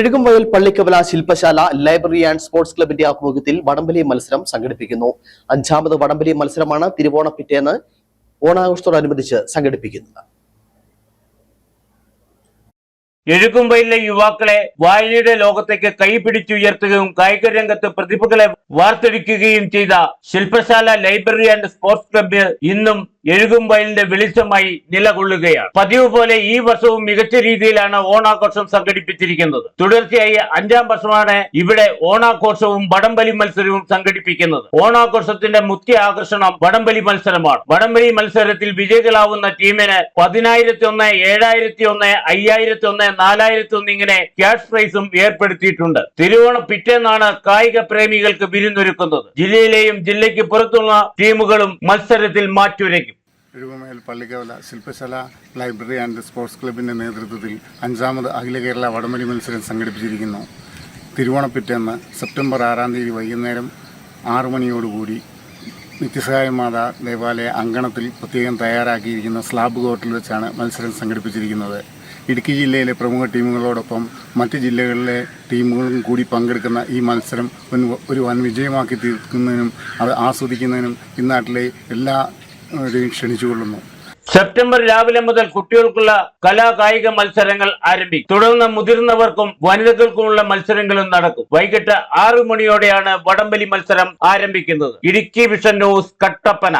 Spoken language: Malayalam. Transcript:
എഴുകുംവയൽ പള്ളിക്കവല ശില്പശാല ലൈബ്രറി ആൻഡ് സ്പോർട്സ് ക്ലബിന്റെ ആഭിമുഖ്യത്തിൽ വടംവലി മത്സരം സംഘടിപ്പിക്കുന്നു. അഞ്ചാമത് വടംവലി മത്സരമാണ് തിരുവോണ പിറ്റേന്ന് ഓണാഘോഷത്തോടനുബന്ധിച്ച് സംഘടിപ്പിക്കുന്നത്. എഴുകുമ്പയിലെ യുവാക്കളെ വായനയുടെ ലോകത്തേക്ക് കൈപിടിച്ചുയർത്തുകയും കായിക രംഗത്ത് പ്രതിഭകളെ വാർത്തെടുക്കുകയും ചെയ്ത ശില്പശാല ലൈബ്രറി ആൻഡ് സ്പോർട്സ് ക്ലബ്ബ് ഇന്നും എഴുകുമ്പയലിന്റെ വെളിച്ചമായി നിലകൊള്ളുകയാണ്. പതിവ് പോലെ ഈ വർഷവും മികച്ച രീതിയിലാണ് ഓണാഘോഷം സംഘടിപ്പിച്ചിരിക്കുന്നത്. തുടർച്ചയായി അഞ്ചാം വർഷമാണ് ഇവിടെ ഓണാഘോഷവും വടംവലി മത്സരവും സംഘടിപ്പിക്കുന്നത്. ഓണാഘോഷത്തിന്റെ മുഖ്യ ആകർഷണം വടംവലി മത്സരമാണ്. വടംവലി മത്സരത്തിൽ വിജയികളാവുന്ന ടീമിന് പതിനായിരത്തി ഒന്ന് ഏഴായിരത്തി ഒന്ന് അയ്യായിരത്തി ഒന്ന് നാലായിരത്തി ഒന്ന് ഇങ്ങനെ ക്യാഷ് പ്രൈസും ഏർപ്പെടുത്തിയിട്ടുണ്ട്. തിരുവോണം പിറ്റേന്നാണ് കായിക പ്രേമികൾക്ക് വിരുന്നൊരുക്കുന്നത്. ജില്ലയിലെയും ജില്ലയ്ക്ക് പുറത്തുള്ള ടീമുകളും മത്സരത്തിൽ മാറ്റുരയ്ക്കും. എഴുകുമേൽ പള്ളിക്കവല ശില്പശാല ലൈബ്രറി ആൻഡ് സ്പോർട്സ് ക്ലബിന്റെ നേതൃത്വത്തിൽ അഞ്ചാമത് അഖില കേരള വടംവലി മത്സരം സംഘടിപ്പിച്ചിരിക്കുന്നു. തിരുവോണപ്പിറ്റേന്ന് സെപ്റ്റംബർ ആറാം തീയതി വൈകുന്നേരം ആറു മണിയോടുകൂടി നിത്യസഹായ മാതാ ദേവാലയ അങ്കണത്തിൽ പ്രത്യേകം തയ്യാറാക്കിയിരിക്കുന്ന സ്ലാബ് കോർട്ടിൽ വെച്ചാണ് മത്സരം സംഘടിപ്പിച്ചിരിക്കുന്നത്. ഇടുക്കി ജില്ലയിലെ പ്രമുഖ ടീമുകളോടൊപ്പം മറ്റ് ജില്ലകളിലെ ടീമുകളും കൂടി പങ്കെടുക്കുന്ന ഈ മത്സരം ഒരു- വൻ വിജയമാക്കി തീർക്കുന്നതിനും അത് ആസ്വദിക്കുന്നതിനും ഇന്നാട്ടിലെ എല്ലാ ക്ഷണിച്ചുകൊള്ളുന്നു. സെപ്റ്റംബർ രാവിലെ മുതൽ കുട്ടികൾക്കുള്ള കലാകായിക മത്സരങ്ങൾ ആരംഭിക്കും. തുടർന്ന് മുതിർന്നവർക്കും വനിതകൾക്കുമുള്ള മത്സരങ്ങളും നടക്കും. വൈകിട്ട് ആറു മണിയോടെയാണ് വടംവലി മത്സരം ആരംഭിക്കുന്നത്. Idukki vision news Kattappana.